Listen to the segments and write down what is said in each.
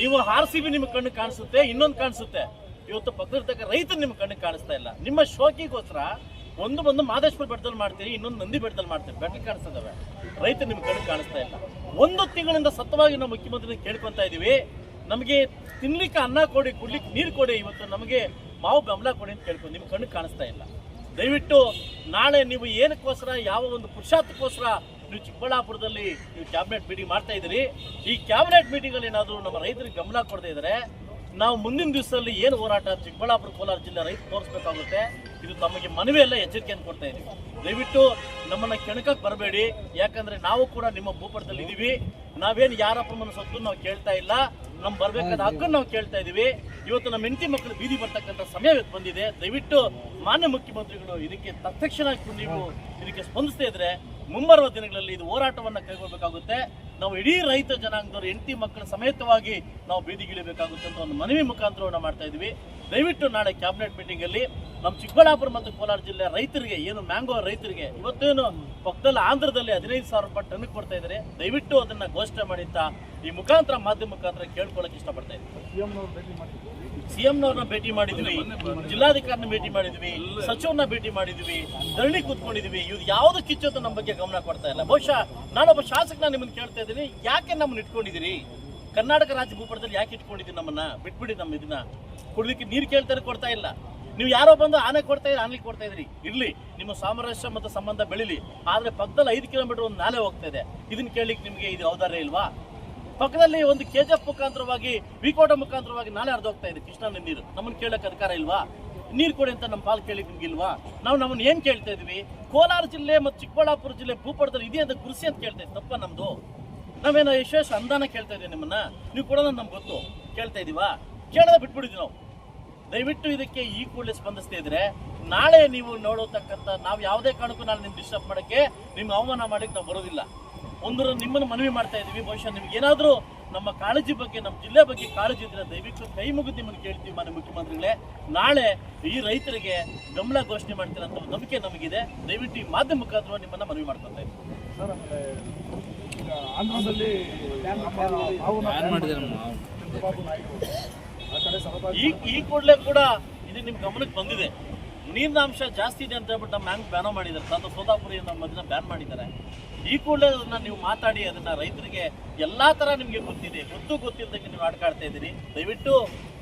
ನೀವು R C B ನಿಮ್ಮ ಕಣ್ಣು ಕಾಣಿಸುತ್ತೆ, ಇನ್ನೊಂದು ಕಾಣಿಸುತ್ತೆ. ಇವತ್ತು ಪಕ್ಕದಕ್ಕ ರೈತ ನಿಮ್ಮ ಕಣ್ಣು ಕಾಣಿಸ್ತಾ ಇಲ್ಲ. ನಿಮ್ಮ ಶೋಕಿಗೋಸ್ಕರ ಒಂದು ಬಂದು ಮಾದೇಶ್ವರ ಬೆಟ್ಟದಲ್ಲಿ ಮಾಡ್ತೀರಿ, ಇನ್ನೊಂದು ನಂದಿ ಬೆಟ್ಟದಲ್ಲಿ ಮಾಡ್ತೀರಿ. ಬೆಟ್ಟ ಕಾಣಿಸ್ತದವೆ. ರೈತ ನಿಮ್ಮ ಕಣ್ಣು ಕಾಣಿಸ್ತಾ ಇಲ್ಲ. ಒಂದು ತಿಂಗಳಿಂದ ಸತ್ತವಾಗಿ ನಾವು ಮುಖ್ಯಮಂತ್ರಿ ಕೇಳ್ಕೊತಾ ಇದೀವಿ. ನಮಗೆ ತಿನ್ಲಿಕ್ಕೆ ಅನ್ನ ಕೊಡಿ, ಕುಡ್ಲಿಕ್ಕೆ ನೀರು ಕೊಡಿ, ಇವತ್ತು ನಮಗೆ ಮಾವು ಬೆಂಬಲ ಕೊಡಿ ಅಂತ ಕೇಳ್ಕೊಂಡು ನಿಮ್ಮ ಕಣ್ಣು ಕಾಣಿಸ್ತಾ ಇಲ್ಲ. ದಯವಿಟ್ಟು ನಾಳೆ ನೀವು ಏನಕ್ಕೋಸ್ಕರ ಯಾವ ಒಂದು ಪುರುಷಾರ್ಥಕ್ಕೋಸ್ಕರ ನೀವು ಚಿಕ್ಕಬಳ್ಳಾಪುರದಲ್ಲಿ ನೀವು ಕ್ಯಾಬಿನೆಟ್ ಮೀಟಿಂಗ್ ಮಾಡ್ತಾ ಇದ್ದೀರಿ. ಈ ಕ್ಯಾಬಿನೆಟ್ ಮೀಟಿಂಗ್ ಅಲ್ಲಿ ಏನಾದರೂ ನಮ್ಮ ರೈತರಿಗೆ ಗಮನ ಕೊಡ್ತಾ ಇದ್ದಾರೆ ನಾವು ಮುಂದಿನ ದಿವಸದಲ್ಲಿ ಏನು ಹೋರಾಟ ಚಿಕ್ಕಬಳ್ಳಾಪುರ ಕೋಲಾರ ಜಿಲ್ಲೆ ರೈತ ತೋರಿಸ್ಬೇಕಾಗುತ್ತೆ. ಇದು ತಮಗೆ ಮನವಿ ಎಲ್ಲ ಎಚ್ಚರಿಕೆಯನ್ನು ಕೊಡ್ತಾ ಇದ್ದೀವಿ ದಯವಿಟ್ಟು ನಮ್ಮನ್ನ ಕೆಣಕಕ್ಕೆ ಬರಬೇಡಿ. ಯಾಕಂದ್ರೆ ನಾವು ಕೂಡ ನಿಮ್ಮ ಭೂಪಟದಲ್ಲಿ ಇದ್ದೀವಿ ನಾವೇನು ಯಾರಪ್ಪನ ಸೊತ್ತು ನಾವು ಕೇಳ್ತಾ ಇಲ್ಲ. ನಮ್ ಬರಬೇಕಾದ ಹಕ್ಕನ್ನು ನಾವು ಕೇಳ್ತಾ ಇದೀವಿ. ಇವತ್ತು ನಮ್ಮ ಹೆಂಡತಿ ಮಕ್ಕಳು ಬೀದಿ ಬರ್ತಕ್ಕಂಥ ಸಮಯ ಬಂದಿದೆ. ದಯವಿಟ್ಟು ಮಾನ್ಯ ಮುಖ್ಯಮಂತ್ರಿಗಳು ಇದಕ್ಕೆ ತತ್ಕ್ಷಣ ನೀವು ಇದಕ್ಕೆ ಸ್ಪಂದಿಸ್ತಾ ಇದ್ರೆ ಮುಂಬರುವ ದಿನಗಳಲ್ಲಿ ಇದು ಹೋರಾಟವನ್ನು ಕೈಗೊಳ್ಳಬೇಕಾಗುತ್ತೆ ನಾವು ಇಡೀ ರೈತ ಜನಾಂಗದವರು, ಹೆಂಡತಿ ಮಕ್ಕಳ ಸಮೇತವಾಗಿ ನಾವು ಬೀದಿಗಿಳಿಬೇಕಾಗುತ್ತೆ ಅಂತ ಒಂದು ಮನವಿ ಮುಖಾಂತರವನ್ನು ಮಾಡ್ತಾ ಇದೀವಿ. ದಯವಿಟ್ಟು ನಾಳೆ ಕ್ಯಾಬಿನೆಟ್ ಮೀಟಿಂಗ್ ಅಲ್ಲಿ ನಮ್ಮ ಚಿಕ್ಕಬಳ್ಳಾಪುರ ಮತ್ತು ಕೋಲಾರ ಜಿಲ್ಲೆ ರೈತರಿಗೆ, ಏನು ಮ್ಯಾಂಗೋ ರೈತರಿಗೆ, ಇವತ್ತೇನು ಪಕ್ಕದಲ್ಲಿ ಆಂಧ್ರದಲ್ಲಿ ಹದಿನೈದು ಸಾವಿರ ರೂಪಾಯಿ ಟನ್ ಕೊಡ್ತಾ ಇದ್ದಾರೆ, ದಯವಿಟ್ಟು ಅದನ್ನ ಘೋಷಣೆ ಮಾಡಿ ಅಂತ ಈ ಮುಖಾಂತರ ಮಾಧ್ಯಮ ಮುಖಾಂತರ ಕೇಳ್ಕೊಳಕ್ ಇಷ್ಟಪಡ್ತಾ ಇದ್ದೀನಿ ಸಿಎಂನವ್ರನ್ನ ಭೇಟಿ ಮಾಡಿದ್ವಿ, ಜಿಲ್ಲಾಧಿಕಾರಿನ ಭೇಟಿ ಮಾಡಿದ್ವಿ, ಸಚಿವರನ್ನ ಭೇಟಿ ಮಾಡಿದ್ವಿ, ಧರಣಿ ಕೂತ್ಕೊಂಡಿದ್ವಿ, ಇವ್ರು ಯಾವ್ದು ಅಂತ ನಮ್ಮ ಬಗ್ಗೆ ಗಮನ ಕೊಡ್ತಾ ಇಲ್ಲ. ಬಹುಶಃ ನಾನೊಬ್ಬ ಶಾಸಕನ ನಿಮ್ಮನ್ನು ಕೇಳ್ತಾ ಇದ್ದೀನಿ, ಯಾಕೆ ನಮ್ಮನ್ನ ಇಟ್ಕೊಂಡಿದ್ದೀರಿ? ಕರ್ನಾಟಕ ರಾಜ್ಯ ಭೂಪಟದಲ್ಲಿ ಯಾಕೆ ಇಟ್ಕೊಂಡಿದ್ದೀವಿ ನಮ್ಮನ್ನ? ಬಿಟ್ಬಿಡಿ ನಮ್ಮ ಇದನ್ನ. ಕುಡ್ಲಿಕ್ಕೆ ನೀರು ಕೇಳ್ತಾರೆ ಕೊಡ್ತಾ ಇಲ್ಲ. ನೀವು ಯಾರೋ ಬಂದು ಆನೆ ಕೊಡ್ತಾ ಇದ್ರಿ ಆನೆ ಕೊಡ್ತಾ ಇದ್ರಿ. ಇರ್ಲಿ, ನಿಮ್ಮ ಸಾಮರಸ್ಯ ಮತ್ತು ಸಂಬಂಧ ಬೆಳಿಲಿ. ಆದ್ರೆ ಪಕ್ಕದಲ್ಲಿ ಐದು ಕಿಲೋಮೀಟರ್ ಒಂದು ನಾಲೆ ಹೋಗ್ತಾ ಇದೆ. ಇದನ್ನ ಕೇಳಲಿಕ್ಕೆ ನಿಮಗೆ ಇದು ಔದಾರ್ಯ ಇಲ್ವಾ? ಪಕ್ಕದಲ್ಲಿ ಒಂದು ಕೆಜೆಫ್ ಮುಖಾಂತರವಾಗಿ, ವಿಕೋಟ ಮುಖಾಂತರವಾಗಿ ನಾಳೆ ಅರ್ಧ ಹೋಗ್ತಾ ಇದೆ ಕೃಷ್ಣ ನೀರು. ನಮ್ಮನ್ನ ಕೇಳಕ್ ಅಧಿಕಾರ ಇಲ್ವಾ? ನೀರು ಕೊಡಿ ಅಂತ ನಮ್ಮ ಪಾಲ್ ಕೇಳಿ ನಿಮ್ಗಿಲ್ವಾ ನಾವು ನಮ್ಮನ್ನ ಏನ್ ಕೇಳ್ತಾ ಇದೀವಿ? ಕೋಲಾರ ಜಿಲ್ಲೆ ಮತ್ತು ಚಿಕ್ಕಬಳ್ಳಾಪುರ ಜಿಲ್ಲೆ ಭೂಪಟದಲ್ಲಿ ಇದೆ ಅಂತ ಕೃಷಿ ಅಂತ ಕೇಳ್ತಾ ಇದ್ದೀವಿ ತಪ್ಪ ನಮ್ದು? ನಾವೇನೋ ಯಶಸ್ ಅಂದಾನ ಕೇಳ್ತಾ ಇದೀವಿ ನಿಮ್ಮನ್ನ. ನೀವು ಕೂಡ ನಮ್ಗೆ ಗೊತ್ತು. ಕೇಳ್ತಾ ಇದೀವಾ ಕೇಳದ ಬಿಟ್ಬಿಡಿದ್ವಿ ನಾವು. ದಯವಿಟ್ಟು ಇದಕ್ಕೆ ಈ ಕೂಡಲೇ ಸ್ಪಂದಿಸ್ತಾ ಇದ್ರೆ ನಾಳೆ ನೀವು ನೋಡತಕ್ಕಂಥ ನಾವು ಯಾವುದೇ ಕಾರಣಕ್ಕೂ ನಾನು ನಿಮ್ಗೆ ಡಿಸ್ಟರ್ಬ್ ಮಾಡಕ್ಕೆ ನಿಮ್ಗೆ ಅವಮಾನ ಮಾಡಕ್ಕೆ ನಾವು ಬರೋದಿಲ್ಲ. ಒಂದರ ನಿಮ್ಮನ್ನು ಮನವಿ ಮಾಡ್ತಾ ಇದೀವಿ ಬಹುಶಃ ನಿಮ್ಗೆ ಏನಾದರೂ ನಮ್ಮ ಕಾಳಜಿ ಬಗ್ಗೆ, ನಮ್ಮ ಜಿಲ್ಲೆ ಬಗ್ಗೆ ಕಾಳಜಿ ಇದ್ರೆ ದಯವಿಟ್ಟು ಕೈ ಮುಗಿದು ನಿಮ್ಮನ್ನು ಕೇಳ್ತೀವಿ ಮಾನ್ಯ ಮುಖ್ಯಮಂತ್ರಿಗಳೇ. ನಾಳೆ ಈ ರೈತರಿಗೆ ಗಮನ ಘೋಷಣೆ ಮಾಡ್ತೀರಂತ ನಂಬಿಕೆ ನಮಗಿದೆ. ದಯವಿಟ್ಟು ಈ ಮಾಧ್ಯಮ ಮುಖಾಂತರ ನಿಮ್ಮನ್ನ ಮನವಿ ಮಾಡ್ಕೊತಾ ಇದ್ದೀವಿ. ಆಂಧ್ರದಲ್ಲಿ ಈ ಕೂಡಲೇ ಕೂಡ ಇದು ನಿಮ್ ಗಮನಕ್ಕೆ ಬಂದಿದೆ. ನೀರಿನ ಅಂಶ ಜಾಸ್ತಿ ಇದೆ ಅಂತ ಹೇಳ್ಬಿಟ್ಟು ನಮ್ಮ ಬ್ಯಾಂಕ್ ಬ್ಯಾನ್ ಮಾಡಿದ್ದಾರೆ. ಸೋದಾಪುರಿ ನಮ್ಮ ಅದನ್ನ ಬ್ಯಾನ್ ಮಾಡಿದ್ದಾರೆ. ಈ ಕೂಡಲೇ ಅದನ್ನ ನೀವು ಮಾತಾಡಿ, ಅದನ್ನ ರೈತರಿಗೆ ಎಲ್ಲಾ ತರ ನಿಮ್ಗೆ ಗೊತ್ತಿದೆ. ಗೊತ್ತು ಗೊತ್ತಿಲ್ಲದಕ್ಕೆ ನೀವು ಆಡ್ಕಾಡ್ತಾ ಇದ್ದೀರಿ. ದಯವಿಟ್ಟು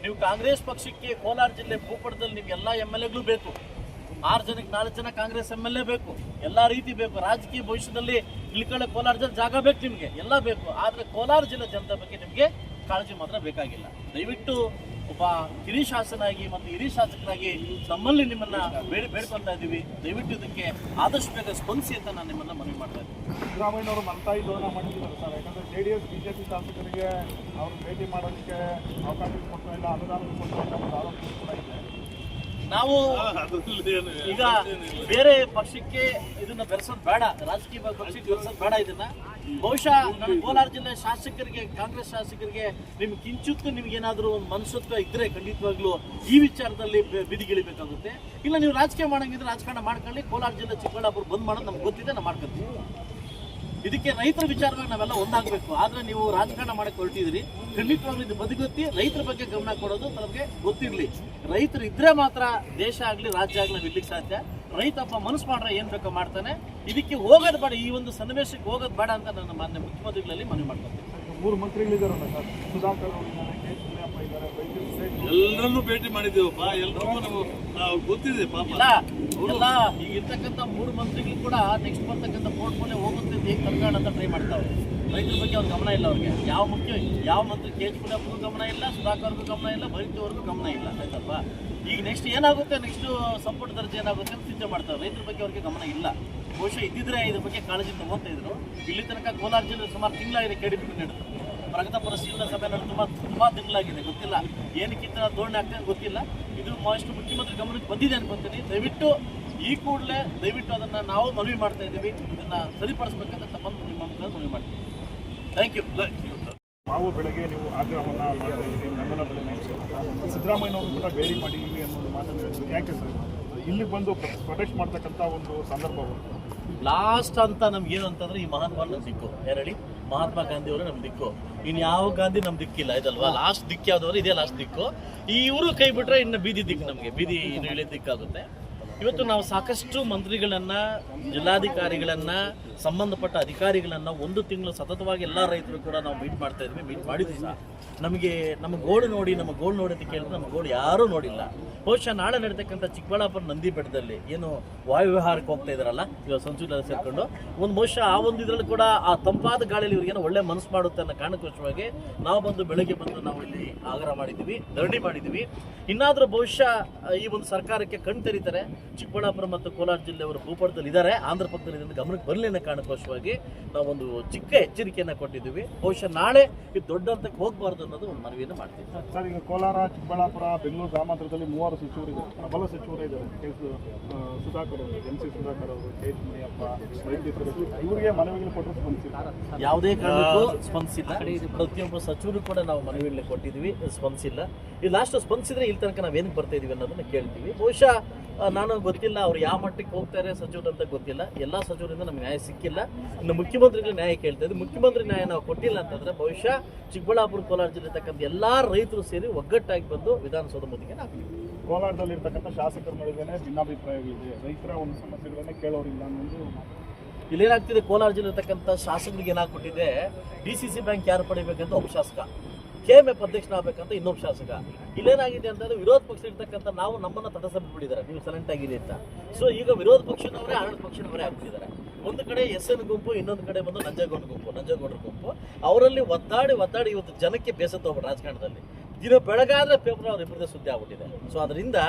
ನೀವು ಕಾಂಗ್ರೆಸ್ ಪಕ್ಷಕ್ಕೆ ಕೋಲಾರ ಜಿಲ್ಲೆ ಭೂಪಟದಲ್ಲಿ ನಿಮ್ಗೆಲ್ಲ ಎಂ ಎಲ್ ಬೇಕು. ಆರು ಜನಕ್ಕೆ ನಾಲ್ಕು ಜನ ಕಾಂಗ್ರೆಸ್ ಎಂ ಎಲ್ ಎ ಬೇಕು, ಎಲ್ಲ ರೀತಿ ಬೇಕು. ರಾಜಕೀಯ ಭವಿಷ್ಯದಲ್ಲಿ ಇಳ್ಕೊಳ್ಳೆ ಕೋಲಾರ ಜನ ಜಾಗ ಬೇಕು ನಿಮಗೆ, ಎಲ್ಲ ಬೇಕು. ಆದರೆ ಕೋಲಾರ ಜಿಲ್ಲೆ ಜನತೆ ಬಗ್ಗೆ ನಿಮಗೆ ಕಾಳಜಿ ಮಾತ್ರ ಬೇಕಾಗಿಲ್ಲ. ದಯವಿಟ್ಟು ಒಬ್ಬ ಹಿರಿಯ ಶಾಸನಾಗಿ ಮತ್ತು ಹಿರಿಯ ಶಾಸಕರಾಗಿ ನಮ್ಮಲ್ಲಿ ನಿಮ್ಮನ್ನ ಬೇಡಿ ಬೇಡ್ಕೊಳ್ತಾ ಇದ್ದೀವಿ. ದಯವಿಟ್ಟು ಇದಕ್ಕೆ ಆದಷ್ಟು ಬೇಗ ಸ್ಪಂದಿಸಿ ಅಂತ ನಾನು ನಿಮ್ಮನ್ನ ಮನವಿ ಮಾಡ್ತಾ ಇದ್ದೀನಿ. ಸಿದ್ದರಾಮಯ್ಯನವರು ಮಲ್ತಾಯಿ ಧೋರಣೆ ಮಾಡಿದ್ದಾರೆ ಸರ್. ಯಾಕಂದ್ರೆ ಜೆ ಡಿ ಎಸ್ ಬಿಜೆಪಿ ಶಾಸಕರಿಗೆ ಅವ್ರು ಭೇಟಿ ಮಾಡೋದಕ್ಕೆ ಅವಕಾಶ ಕೊಡ್ತಾ ಇಲ್ಲ ಅನುದಾನ ಕೊಡ್ತಾ ಇಲ್ಲ ಅನ್ನೋ ಆರೋಪ ಕೂಡ ಇದೆ ನಾವು ಈಗ ಬೇರೆ ಪಕ್ಷಕ್ಕೆ ಇದನ್ನ ಬೆರೆಸೋದು ಬೇಡ. ರಾಜಕೀಯ ಪಕ್ಷಕ್ಕೆ ಬೆರೆಸೋದು ಬೇಡ ಇದನ್ನ. ಬಹುಶಃ ನನ್ನ ಕೋಲಾರ ಜಿಲ್ಲೆ ಶಾಸಕರಿಗೆ ಕಾಂಗ್ರೆಸ್ ಶಾಸಕರಿಗೆ ನಿಮ್ ಕಿಂಚಿತ್ತು ನಿಮ್ಗೆ ಏನಾದರೂ ಒಂದು ಮನಸ್ಸತ್ವ ಇದ್ರೆ ಖಂಡಿತವಾಗ್ಲೂ ಈ ವಿಚಾರದಲ್ಲಿ ಬಿದಿಗಿಳಿಬೇಕಾಗುತ್ತೆ ಬೀದಿಗಿಳಿಬೇಕಾಗುತ್ತೆ. ಇಲ್ಲ ನೀವು ರಾಜಕೀಯ ಮಾಡಂಗಿದ್ರೆ ರಾಜಕಾರಣ ಮಾಡ್ಕೊಳ್ಳಿ. ಕೋಲಾರ ಜಿಲ್ಲೆ ಚಿಕ್ಕಬಳ್ಳಾಪುರ ಬಂದ್ ಮಾಡೋದು ನಮ್ಗೆ ಗೊತ್ತಿದೆ ನಾವು ಮಾಡ್ಕೊತೀವಿ ಇದಕ್ಕೆ ರೈತರ ವಿಚಾರವಾಗಿ ನಾವೆಲ್ಲ ಒಂದಾಗಬೇಕು. ಆದರೆ ನೀವು ರಾಜಕಾರಣ ಮಾಡಕ್ಕೆ ಹೊರಟಿದ್ರಿ ಖಂಡಿತವಾಗ್ಲೂ ಇದು ಬದುಕುತ್ತಿ ರೈತರ ಬಗ್ಗೆ ಗಮನ ಕೊಡೋದು ನಮಗೆ ಗೊತ್ತಿರಲಿ. ರೈತರು ಇದ್ರೆ ಮಾತ್ರ ದೇಶ ಆಗಲಿ, ರಾಜ್ಯ ಆಗಲಿ ನಾವು ಸಾಧ್ಯ. ರೈತಪ್ಪ ಮನಸ್ಸು ಮಾಡ್ರೆ ಏನು ಬೇಕೋ ಮಾಡ್ತಾನೆ. ಇದಕ್ಕೆ ಹೋಗೋದು ಬೇಡ. ಈ ಒಂದು ಸನ್ನಿವೇಶಕ್ಕೆ ಹೋಗೋದು ಬೇಡ ಅಂತ ನನ್ನ ಮಾನ್ಯ ಮುಖ್ಯಮಂತ್ರಿಗಳಲ್ಲಿ ಮನವಿ ಮಾಡ್ಕೊತೀನಿ. ಮೂರು ಮಂತ್ರಿಗಳಿದ್ದಾರಲ್ಲ ಎಲ್ಲರನ್ನೂ ಭೇಟಿ ಮಾಡಿದ್ದೇವಪ್ಪ. ಎಲ್ಲರೂ ನಾವು ನಾವು ಗೊತ್ತಿದೆ ಪಾಪ. ಇಲ್ಲ ಈಗ ಇರ್ತಕ್ಕಂಥ ಮೂರು ಮಂತ್ರಿಗಳು ಕೂಡ ನೆಕ್ಸ್ಟ್ ಬರ್ತಕ್ಕಂಥ ಮೇಲೆ ಹೋಗುತ್ತೆ ಹೇಗೆ ಕಲ್ಕಾಣ ಅಂತ ಟ್ರೈ ಮಾಡ್ತಾವೆ ರೈತರ ಬಗ್ಗೆ ಅವ್ರ ಗಮನ ಇಲ್ಲ ಅವ್ರಿಗೆ. ಯಾವ ಮುಖ್ಯ ಯಾವ ಮಂತ್ರಿ ಕೆ ಎಚ್ ಗುಡಪ್ಪಗೂ ಗಮನ ಇಲ್ಲ ಸುಧಾಕರ್ಗೂ ಗಮನ ಇಲ್ಲ ಬೈತಿಯವ್ರಿಗೂ ಗಮನ ಇಲ್ಲ ಆಯ್ತಪ್ಪ ಈಗ ನೆಕ್ಸ್ಟ್ ಏನಾಗುತ್ತೆ ನೆಕ್ಸ್ಟ್ ಸಂಪುಟ ದರ್ಜೆ ಏನಾಗುತ್ತೆ ಅಂತ ಚಿಂತೆ ಮಾಡ್ತಾರೆ. ರೈತರ ಬಗ್ಗೆ ಅವ್ರಿಗೆ ಗಮನ ಇಲ್ಲ. ಬಹುಶಃ ಇದ್ದಿದ್ರೆ ಇದ್ರ ಬಗ್ಗೆ ಕಾಳಜಿ ತಗೊಂತ ಇದ್ರು. ಇಲ್ಲಿ ತನಕ ಕೋಲಾರ ಜಿಲ್ಲೆ ಸುಮಾರು ತಿಂಗಳಾಗಿದೆ ಕೆಡಿಪಿ ನಡೆದು. ಪ್ರಗತಿಪರ ಪರಿಶೀಲನಾ ಸಭೆ ನಡೆದು ತುಂಬಾ ತುಂಬಾ ದಿನಗಳಾಗಿದೆ ಗೊತ್ತಿಲ್ಲ. ಏನಕ್ಕಿಂತ ಧೋರಣೆ ಆಗ್ತದೆ ಗೊತ್ತಿಲ್ಲ. ಇದು ಮಹಾಷ್ಟು ಮುಖ್ಯಮಂತ್ರಿ ಗಮನಕ್ಕೆ ಬಂದಿದೆ ಅನ್ಕೊಂತೀನಿ. ದಯವಿಟ್ಟು ಈ ಕೂಡಲೇ ದಯವಿಟ್ಟು ಅದನ್ನ ನಾವು ಮನವಿ ಮಾಡ್ತಾ ಇದ್ದೀವಿ. ಇದನ್ನ ಸರಿಪಡಿಸ್ಬೇಕಂತ ತಮ್ಮನ್ನು ನಿಮ್ಮ ಮುಖಾಂತರ ಮನವಿ ಮಾಡ್ತೀವಿ ಥ್ಯಾಂಕ್ ಯು ನಾವು ಬೆಳಗ್ಗೆ ನೀವು ಆಗ್ರಹವನ್ನು ಮಾಡ್ತಾ ಇದ್ದೀವಿ ಬೆಂಬಲ ಬೆಲೆ ನಿಲ್ಲಿಸಿ ಸಿದ್ದರಾಮಯ್ಯನವರು ಕೂಡ ಬೇರಿ ಮಾಡಿ ಇಲ್ಲಿ ಅನ್ನೋದು ಮಾತನ್ನು ಯಾಕೆ ಸರ್? ಇಲ್ಲಿ ಬಂದು ಪ್ರೊಟೆಕ್ಟ್ ಮಾಡ್ತಕ್ಕಂಥ ಒಂದು ಸಂದರ್ಭ ಲಾಸ್ಟ್ ಅಂತ ನಮ್ಗೆ ಏನು ಅಂತಂದ್ರೆ ಈ ಮಹಾನ್ ಸಿಕ್ಕು ಯಾರು ಯಾರು ಮಹಾತ್ಮ ಗಾಂಧಿ ಅವರು ನಮ್ ದಿಕ್ಕು. ಇನ್ ಯಾವ ಗಾಂಧಿ ನಮ್ ದಿಕ್ಕಿಲ್ಲ ಇದಲ್ವಾ? ಲಾಸ್ಟ್ ದಿಕ್ಕಿ ಯಾವ್ದವ್ರು ಇದೇ ಲಾಸ್ಟ್ ದಿಕ್ಕು. ಈ ಇವರು ಕೈ ಬಿಟ್ರೆ ಇನ್ನು ಬೀದಿ ದಿಕ್ಕು ನಮಗೆ. ಬೀದಿ ಇನ್ನು ಇಳಿ ದಿಕ್ಕಾಗುತ್ತೆ. ಇವತ್ತು ನಾವು ಸಾಕಷ್ಟು ಮಂತ್ರಿಗಳನ್ನ, ಜಿಲ್ಲಾಧಿಕಾರಿಗಳನ್ನ, ಸಂಬಂಧಪಟ್ಟ ಅಧಿಕಾರಿಗಳನ್ನ ಒಂದು ತಿಂಗಳು ಸತತವಾಗಿ ಎಲ್ಲ ರೈತರು ಕೂಡ ನಾವು ಮೀಟ್ ಮಾಡ್ತಾ ಇದ್ವಿ. ಮೀಟ್ ಮಾಡಿದ್ವಿ ಸಹ ನಮಗೆ, ನಮ್ಮ ಗೋಳು ನೋಡಿ, ನಮ್ಮ ಗೋಳು ನೋಡಿ ಅಂತ ಕೇಳಿದ್ರೆ ನಮ್ಮ ಗೋಳು ಯಾರೂ ನೋಡಿಲ್ಲ. ಬಹುಶಃ ನಾಳೆ ನಡೀತಕ್ಕಂಥ ಚಿಕ್ಕಬಳ್ಳಾಪುರ ನಂದಿ ಬೆಟ್ಟದಲ್ಲಿ ಏನು ವಾಯುವಿಹಾರಕ್ಕೆ ಹೋಗ್ತಾ ಇದಾರಲ್ಲ ಇವಾಗ ಸಂಸೂರಲ್ಲಿ ಸೇರ್ಕೊಂಡು, ಒಂದು ಬಹುಶಃ ಆ ಒಂದು ಇದರಲ್ಲಿ ಕೂಡ ಆ ತಂಪಾದ ಗಾಳಿಯಲ್ಲಿ ಇವ್ರಿಗೇನೋ ಒಳ್ಳೆ ಮನಸ್ಸು ಮಾಡುತ್ತೆ ಅನ್ನೋ ಕಾರಣಕ್ಕೋಸ್ಕರವಾಗಿ ನಾವು ಬಂದು ಬೆಳಗ್ಗೆ ಬಂದು ನಾವು ಇಲ್ಲಿ ಆಗ್ರಹ ಮಾಡಿದ್ದೀವಿ, ಧರಣಿ ಮಾಡಿದ್ದೀವಿ. ಇನ್ನಾದರೂ ಬಹುಶಃ ಈ ಒಂದು ಸರ್ಕಾರಕ್ಕೆ ಕಣ್ ತೆರೀತಾರೆ. ಚಿಕ್ಕಬಳ್ಳಾಪುರ ಮತ್ತು ಕೋಲಾರ ಜಿಲ್ಲೆಯವರು ಭೂಪಟದಲ್ಲಿ ಇದ್ದಾರೆ. ಆಂಧ್ರ ಪಕ್ಕದಲ್ಲಿ ಇದನ್ನು ಗಮನಕ್ಕೆ ಬರಲಿ ಅನ್ನೋ ಕಾರಣಕ್ಕೋಸ್ಕರವಾಗಿ ನಾವೊಂದು ಚಿಕ್ಕ ಎಚ್ಚರಿಕೆಯನ್ನು ಕೊಟ್ಟಿದ್ದೀವಿ. ಬಹುಶಃ ನಾಳೆ ಈ ದೊಡ್ಡ ಹಂತಕ್ಕೆ ಹೋಗಬಾರ್ದು ಅನ್ನೋದು ಒಂದು ಮನವಿಯನ್ನು ಮಾಡ್ತೀವಿ ಸರ್ ಈಗ ಕೋಲಾರ ಚಿಕ್ಕಬಳ್ಳಾಪುರ ಬೆಂಗಳೂರು ಗ್ರಾಮಾಂತರದಲ್ಲಿ ಮೂವರು ಸಚಿವರು ಇದ್ದಾರೆ. ಪ್ರಬಲ ಸಚಿವರು ಇದ್ದಾರೆ. ಕೆ ಸುಧಾಕರ್ ಅವರು ಎಂ ಸಿ ಸುಧಾಕರ್ ಅವರು ಕೆ ಎಚ್ ಮುನಿಯಪ್ಪ ವೈದ್ಯರು ಇವರಿಗೆ ಮನವಿಗಳು ಕೊಟ್ಟರು ಸ್ಪಂದಿಸಿಲ್ಲ. ಯಾವುದೇ ಕಾರಣಕ್ಕೂ ಸ್ಪಂದಿಸಿಲ್ಲ. ಪ್ರತಿಯೊಬ್ಬ ಸಚಿವರು ಕೂಡ ನಾವು ಮನವಿಯಲ್ಲಿ ಕೊಟ್ಟಿದ್ದೀವಿ. ಸ್ಪಂದಿಸಿಲ್ಲ. ಈ ಲಾಸ್ಟ್ ಸ್ಪಂದಿಸಿದ್ರೆ ಇಲ್ಲಿ ತನಕ ನಾವು ಏನಕ್ಕೆ ಬರ್ತಾ ಇದೀವಿ ಅನ್ನೋದನ್ನ ಕೇಳ್ತೀವಿ. ಬಹುಶಃ ಆ, ನಾನು ಗೊತ್ತಿಲ್ಲ ಅವ್ರು ಯಾವ ಮಟ್ಟಕ್ಕೆ ಹೋಗ್ತಾರೆ ಸಚಿವರು ಅಂತ ಗೊತ್ತಿಲ್ಲ. ಎಲ್ಲ ಸಚಿವರಿಂದ ನಮ್ಗೆ ನ್ಯಾಯ ಸಿಕ್ಕಿಲ್ಲ. ಇನ್ನು ಮುಖ್ಯಮಂತ್ರಿಗಳು ನ್ಯಾಯ ಕೇಳ್ತಾ ಇದ್ವಿ. ಮುಖ್ಯಮಂತ್ರಿ ನ್ಯಾಯ ನಾವು ಕೊಟ್ಟಿಲ್ಲ ಅಂತಂದ್ರೆ ಬಹುಶಃ ಚಿಕ್ಕಬಳ್ಳಾಪುರ ಕೋಲಾರ ಜಿಲ್ಲೆ ತಕ್ಕಂಥ ಎಲ್ಲಾ ರೈತರು ಸೇರಿ ಒಗ್ಗಟ್ಟಾಗಿ ಬಂದು ವಿಧಾನಸೌಧ ಮುತ್ತಿಗೆ ಹಾಕ್ತೀವಿ. ಕೋಲಾರದಲ್ಲಿರ್ತಕ್ಕಂಥ ಶಾಸಕರ ನಡುವೆ ಭಿನ್ನಾಭಿಪ್ರಾಯಗಳಿದೆ. ರೈತರ ಒಂದು ಸಮಸ್ಯೆಗಳನ್ನೇ ಕೇಳೋರಿಲ್ಲ ಅನ್ನೋದು ಇಲ್ಲೇನಾಗ್ತಿದೆ ಕೋಲಾರ ಜಿಲ್ಲೆ ಇರ್ತಕ್ಕಂಥ ಶಾಸಕರಿಗೆ ಏನಾಗ್ಬಿಟ್ಟಿದೆ ಡಿ ಸಿ ಸಿ ಬ್ಯಾಂಕ್ ಯಾರು ಪಡಿಬೇಕಂತ ಒಬ್ಬ ಶಾಸಕ ಕೆ ಎಂ ಎಫ್ ಅಧ್ಯಕ್ಷನಾಗಬೇಕಂತ ಇನ್ನೊಬ್ಬ ಶಾಸಕ. ಇಲ್ಲೇನಾಗಿದೆ ಅಂತಂದ್ರೆ ವಿರೋಧ ಪಕ್ಷ ಇರ್ತಕ್ಕಂಥ ನಾವು ನಮ್ಮನ್ನ ತಟಸ್ಥ ಬಿಟ್ಬಿಟ್ಟಿದ್ದಾರೆ ನೀವು ಸೈಲೆಂಟ್ ಆಗಿದೆ ಅಂತ. ಸೊ ಈಗ ವಿರೋಧ ಪಕ್ಷದವರೇ ಆಡಳಿತ ಪಕ್ಷದವರೇ ಆಗ್ತಿದ್ದಾರೆ ಒಂದು ಕಡೆ ಎಸ್ ಎನ್ ಗುಂಪು, ಇನ್ನೊಂದು ಕಡೆ ಬಂದು ನಂಜೇಗೌಡ ಗುಂಪು. ನಂಜೇಗೌಡರ ಗುಂಪು. ಅವರಲ್ಲಿ ಒದ್ದಾಡಿ ಒದ್ದಾಡಿ ಇವತ್ತು ಜನಕ್ಕೆ ಬೇಸತ್ತು ಹೋಗ್ಬಿಟ್ಟು ರಾಜಕಾರಣದಲ್ಲಿ. ದಿನ ಬೆಳಗಾದ್ರೆ ಪೇಪರ್ ಅವರಿಬ್ಬರದೇ ಸುದ್ದಿ ಆಗ್ಬಿಟ್ಟಿದೆ. ಸೊ ಅದರಿಂದ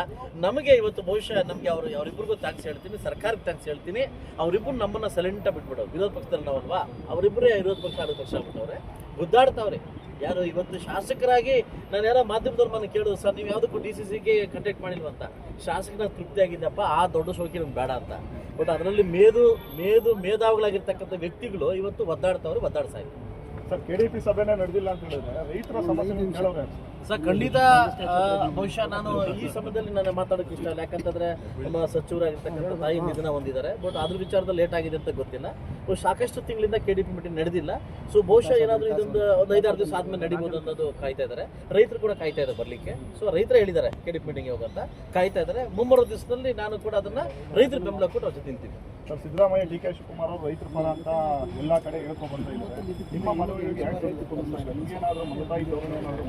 ನಮಗೆ ಇವತ್ತು ಬಹುಶಃ ನಮಗೆ ಅವರು ಅವರಿಬ್ಬರಿಗೂ ಥ್ಯಾಂಕ್ಸ್ ಹೇಳ್ತೀನಿ. ಸರ್ಕಾರಕ್ಕೆ ಥ್ಯಾಂಕ್ಸ್ ಹೇಳ್ತೀನಿ. ಅವರಿಬ್ಬರು ನಮ್ಮನ್ನ ಸೈಲೆಂಟ್ ಬಿಟ್ಬಿಡೋ ವಿರೋಧ ಪಕ್ಷದಲ್ಲಿ ನಾವಲ್ವಾ? ಅವರಿಬ್ಬರೇ ವಿರೋಧ ಪಕ್ಷ ಆಡೋ ಪಕ್ಷ ಆಗ್ಬಿಟ್ಟವ್ರೆ. ಗುದ್ದಾಡ್ತಾವ್ರೆ. ಯಾರು ಇವತ್ತು ಶಾಸಕರಾಗಿ ನಾನು ಯಾರೋ ಮಾಧ್ಯಮದವ್ರು ಮನೆ ಕೇಳೋದು ಸರ್ ನೀವು ಯಾವುದಕ್ಕೂ ಡಿ ಸಿ ಸಿಗೆ ಕಂಟ್ಯಾಕ್ಟ್ ಮಾಡಿಲ್ವಂತ ಶಾಸಕನ ತೃಪ್ತಿ ಆಗಿದ್ದಪ್ಪ ಆ ದೊಡ್ಡ ಶೋಕಿ ನಮ್ಗೆ ಬೇಡ ಅಂತ. ಬಟ್ ಅದರಲ್ಲಿ ಮೇದು ಮೇದು ಮೇಧಾವುಗಳಾಗಿರ್ತಕ್ಕಂಥ ವ್ಯಕ್ತಿಗಳು ಇವತ್ತು ಒದ್ದಾಡ್ತವ್ರು ಒದ್ದಾಡ್ತಾ ಇದ್ದಾರೆ ಸರ್ ಕೆ ಡಿ ಪಿ ಸಭೆನೇ ನಡೆದಿಲ್ಲ ಅಂತ ಹೇಳಿದ್ರೆ ರೈತರ ಸಮಸ್ಯೆ ಕೇಳೋರೆ ಸರ್, ಖಂಡಿತ ಬಹುಶಃ ನಾನು ಈ ಸಮಯದಲ್ಲಿ ನಾನು ಮಾತಾಡೋಕೆ ಇಷ್ಟ ಇಲ್ಲ. ಯಾಕಂತಂದ್ರೆ ನಮ್ಮ ಸಚಿವರಾಗಿರ್ತಕ್ಕಂಥ ತಾಯಿ ನಿಧನ ಹೊಂದಿದ್ದಾರೆ. ಬಟ್ ಅದ್ರ ವಿಚಾರದಲ್ಲಿ ಲೇಟ್ ಆಗಿದೆ ಅಂತ ಗೊತ್ತಿಲ್ಲ. ಸಾಕಷ್ಟು ತಿಂಗಳಿಂದ ಕೆ ಡಿ ಪಿ ಮೀಟಿಂಗ್ ನಡೆದಿಲ್ಲ. ಸೊ ಬಹುಶಃ ಏನಾದರೂ ಇದೊಂದು ಒಂದು ಐದಾರು ದಿವಸ ಆದ್ಮೇಲೆ ನಡಿಬೋದು ಅನ್ನೋದು ಕಾಯ್ತಾ ಇದ್ದಾರೆ. ರೈತರು ಕೂಡ ಕಾಯ್ತಾ ಇದ್ದಾರೆ ಬರ್ಲಿಕ್ಕೆ. ಸೊ ರೈತರು ಹೇಳಿದ್ದಾರೆ ಕೆ ಡಿ ಪಿ ಮೀಟಿಂಗ್ ಹೋಗಂತ. ಕಾಯ್ತಾ ಇದ್ದಾರೆ. ಮುಂಬರುವ ದಿವಸದಲ್ಲಿ ನಾನು ಕೂಡ ಅದನ್ನ ರೈತರ ಬೆಂಬಲ ಕೊಟ್ಟು ಅವ್ರ ತಿಂತೀನಿ sir, Siddaramaiah, D K Shivakumar ಅವರು ರೈತರ ಪರ ಅಂತ ಎಲ್ಲ ಕಡೆ ಹೇಳ್ಕೊಂಡು ಬರ್ತಾ ನಿಮ್ಮ ಮನವಿ ಏನಾದರೂ ಮಮತಾಯಿ ಧೋರಣೆ ಏನಾದರೂ?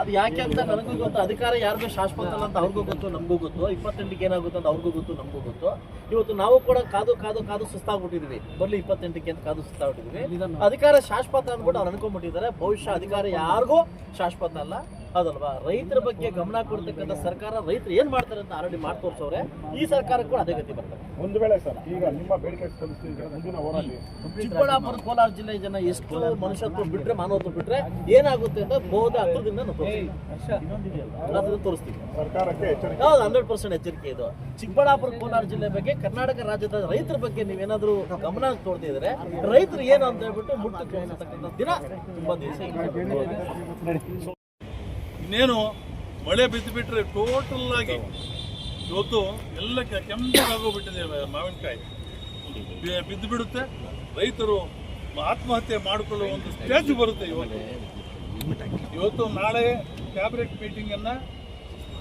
ಅದು ಯಾಕೆ ಅಂತ ನನಗೂ ಗೊತ್ತು. ಅಧಿಕಾರ ಯಾರಿಗೂ ಶಾಶ್ವತಲ್ಲ ಅಂತ ಅವ್ರಿಗೂ ಗೊತ್ತು ನಮಗೂ ಗೊತ್ತು. ಇಪ್ಪತ್ತೆಂಟಕ್ಕೆ ಏನಾಗುತ್ತೆ ಅಂತ ಅವ್ರಿಗೂ ಗೊತ್ತು ನಮಗೂ ಗೊತ್ತು. ಇವತ್ತು ನಾವು ಕೂಡ ಕಾದು ಕಾದು ಕಾದು ಸುಸ್ತಾಗ್ಬಿಟ್ಟಿದ್ವಿ. ಬರ್ಲಿ ಇಪ್ಪತ್ತೆಂಟಕ್ಕೆ ಅಂತ ಕಾದು ಸುಸ್ತಾಗ್ಬಿಟ್ಟಿದ್ವಿ. ಅಧಿಕಾರ ಶಾಶ್ವತ ಅಂದ್ಬಿಟ್ಟು ಅವ್ರು ಅನ್ಕೊಂಡ್ಬಿಟ್ಟಿದ್ದಾರೆ. ಭವಿಷ್ಯ ಅಧಿಕಾರ ಯಾರಿಗೂ ಶಾಶ್ವತ ಅಲ್ಲ. ಅದಲ್ವಾ ರೈತರ ಬಗ್ಗೆ ಗಮನ ಕೊಡ್ತಕ್ಕಂಥ ಸರ್ಕಾರ ರೈತರು ಏನ್ ಮಾಡ್ತಾರೆ ಅಂತ ಆಲ್ರೆಡಿ ಮಾಡಿ ತೋರಿಸೋರೆ ಈ ಸರ್ಕಾರಕ್ಕೆ ಕೂಡ ಅದೇ ಗತಿ ಬರ್ತಾರೆ ಒಂದು ವೇಳೆ ಸರ್ ಈಗ ನಿಮ್ಮ ಬೇಡಿಕೆ ಮುಂದಿನ ಹೋರಾಟ ಚಿಕ್ಕಬಳ್ಳಾಪುರ ಕೋಲಾರ ಜಿಲ್ಲೆ ಜನ ಎಷ್ಟು ಮನುಷ್ಯತ್ವ ಬಿಟ್ರೆ ಮಾನವತ್ವ ಬಿಟ್ರೆ ಏನಾಗುತ್ತೆ ಅಂತ ಬಹುದ ಹತ್ರದಿಂದ ತೋರಿಸ್ತೀವಿ. ಹೌದು ಹಂಡ್ರೆಡ್ ಪರ್ಸೆಂಟ್ ಎಚ್ಚರಿಕೆ ಇದು. ಚಿಕ್ಕಬಳ್ಳಾಪುರ ಕೋಲಾರ ಜಿಲ್ಲೆ ಬಗ್ಗೆ ಕರ್ನಾಟಕ ರಾಜ್ಯದ ರೈತರ ಬಗ್ಗೆ ನೀವೇನಾದ್ರೂ ಗಮನ ತೋರ್ತಿದ್ರೆ ರೈತರು ಏನು ಅಂತ ಹೇಳ್ಬಿಟ್ಟು ಮುಟ್ಟಕ್ಕೆ ದಿನ ತುಂಬಾ ದಿವಸ. ಇನ್ನೇನು ಮಳೆ ಬಿದ್ದು ಬಿಟ್ರೆ ಟೋಟಲ್ ಆಗಿ ಇವತ್ತು ಎಲ್ಲ ಕೆಂಪಾಗೋಗ್ಬಿಟ್ಟಿದೆ ಮಾವಿನಕಾಯಿ. ಬಿದ್ದು ಬಿಡುತ್ತೆ ರೈತರು ಆತ್ಮಹತ್ಯೆ ಮಾಡಿಕೊಳ್ಳುವ ಒಂದು ಸ್ಟೇಜ್ ಬರುತ್ತೆ ಇವತ್ತು. ಇವತ್ತು ನಾಳೆ ಕ್ಯಾಬಿನೆಟ್ ಮೀಟಿಂಗ್ ಅನ್ನ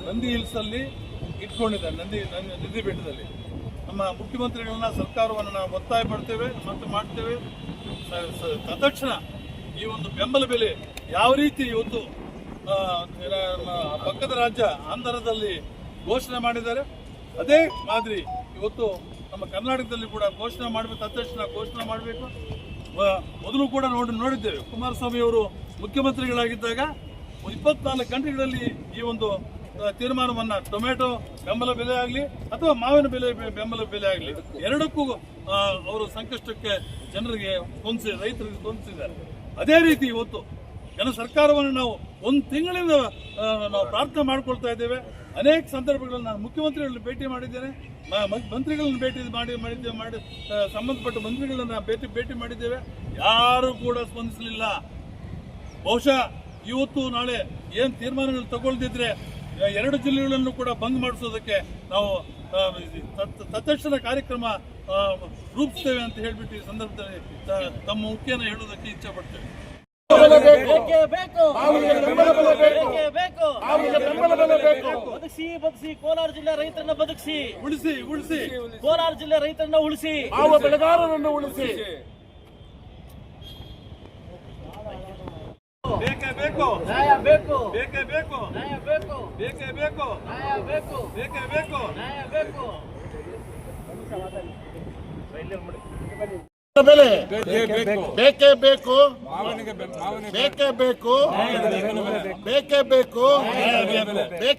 ನಂದಿ ಹಿಲ್ಸ್ ಅಲ್ಲಿ ಇಟ್ಕೊಂಡಿದ್ದಾರೆ. ನಂದಿ ನಂದಿ ಬೆಟ್ಟದಲ್ಲಿ. ನಮ್ಮ ಮುಖ್ಯಮಂತ್ರಿಗಳನ್ನ, ಸರ್ಕಾರವನ್ನು ನಾವು ಒತ್ತಾಯ ಪಡ್ತೇವೆ ಮತ್ತು ಮಾಡ್ತೇವೆ. ತತ್ಕ್ಷಣ ಈ ಒಂದು ಬೆಂಬಲ ಬೆಲೆ ಯಾವ ರೀತಿ ಇವತ್ತು ಪಕ್ಕದ ರಾಜ್ಯ ಆಂಧ್ರದಲ್ಲಿ ಘೋಷಣೆ ಮಾಡಿದ್ದಾರೆ. ಅದೇ ಮಾದರಿ ಇವತ್ತು ನಮ್ಮ ಕರ್ನಾಟಕದಲ್ಲಿ ಕೂಡ ಘೋಷಣೆ ಮಾಡಬೇಕು ತತ್ಕ್ಷಣ ಘೋಷಣೆ ಮಾಡಬೇಕು. ಮೊದಲು ಕೂಡ ನೋಡಿ, ನೋಡಿದ್ದೇವೆ. ಕುಮಾರಸ್ವಾಮಿ ಅವರು ಮುಖ್ಯಮಂತ್ರಿಗಳಾಗಿದ್ದಾಗ ಇಪ್ಪತ್ನಾಲ್ಕು ಗಂಟೆಗಳಲ್ಲಿ ಈ ಒಂದು ತೀರ್ಮಾನವನ್ನ ಟೊಮೆಟೊ ಬೆಂಬಲ ಬೆಲೆ ಆಗಲಿ ಅಥವಾ ಮಾವಿನ ಬೆಲೆ, ಬೆಂಬಲ ಬೆಲೆ ಆಗಲಿ ಎರಡಕ್ಕೂ ಅವರು ಸಂಕಷ್ಟಕ್ಕೆ ಜನರಿಗೆ ತೊಂದಿಸಿ ರೈತರಿಗೆ ತೊಂದಿಸಿದ್ದಾರೆ ಅದೇ ರೀತಿ ಇವತ್ತು ಜನ ಸರ್ಕಾರವನ್ನು ನಾವು ಒಂದು ತಿಂಗಳಿಂದ ನಾವು ಪ್ರಾರ್ಥನೆ ಮಾಡ್ಕೊಳ್ತಾ ಇದ್ದೇವೆ. ಅನೇಕ ಸಂದರ್ಭಗಳಲ್ಲಿ ನಾನು ಮುಖ್ಯಮಂತ್ರಿಗಳನ್ನ ಭೇಟಿ ಮಾಡಿದ್ದೇನೆ. ಮಂತ್ರಿಗಳನ್ನ ಭೇಟಿ ಮಾಡಿ ಮಾಡಿದ್ದೇವೆ ಮಾಡಿ ಸಂಬಂಧಪಟ್ಟ ಮಂತ್ರಿಗಳನ್ನ ಭೇಟಿ ಭೇಟಿ ಮಾಡಿದ್ದೇವೆ. ಯಾರು ಕೂಡ ಸ್ಪಂದಿಸಲಿಲ್ಲ. ಬಹುಶಃ ಇವತ್ತು ನಾಳೆ ಏನು ತೀರ್ಮಾನಗಳು ತಗೊಳ್ದಿದ್ರೆ ಎರಡು ಜಿಲ್ಲೆಗಳನ್ನು ಕೂಡ ಬಂದ್ ಮಾಡಿಸೋದಕ್ಕೆ ನಾವು ತತ್ಕ್ಷಣ ಕಾರ್ಯಕ್ರಮ ರೂಪಿಸ್ತೇವೆ ಅಂತ ಹೇಳಿಬಿಟ್ಟು ಈ ಸಂದರ್ಭದಲ್ಲಿ ತಮ್ಮ ಮುಖ್ಯನ ಹೇಳೋದಕ್ಕೆ ಇಚ್ಛೆ ಪಡ್ತೇವೆ. ಬೇಕೇ ಬೇಕು. ಬೇಕೇ. ಬೇಕು ಬದುಕಿಸಿ ಬದುಕಿಸಿ. ಕೋಲಾರ ಜಿಲ್ಲೆ ರೈತರನ್ನ ಬದುಕಿಸಿ. ಉಳಿಸಿ ಉಳಿಸಿ. ಕೋಲಾರ ಜಿಲ್ಲೆ ರೈತರನ್ನ ಉಳಿಸಿ. ಮಾವು ಬೆಳೆಗಾರರನ್ನು ಉಳಿಸಿ. ಬೇಕೇ ಬೇಕು. ನ್ಯಾಯ ಬೇಕು. ಬೇಕೇ ಬೇಕು. ನ್ಯಾಯ ಬೇಕು. ಬೇಕೇ ಬೇಕು. ನ್ಯಾಯ ಬೇಕು. ಬೇಕೇ ಬೇಕು. ನ್ಯಾಯ ಬೇಕು. ಬೆಲೆ ಬೇಕೇ ಬೇಕು. ಬೇಕೇ ಬೇಕು. ಬೇಕೇ ಬೇಕು. ಬೇಕೇ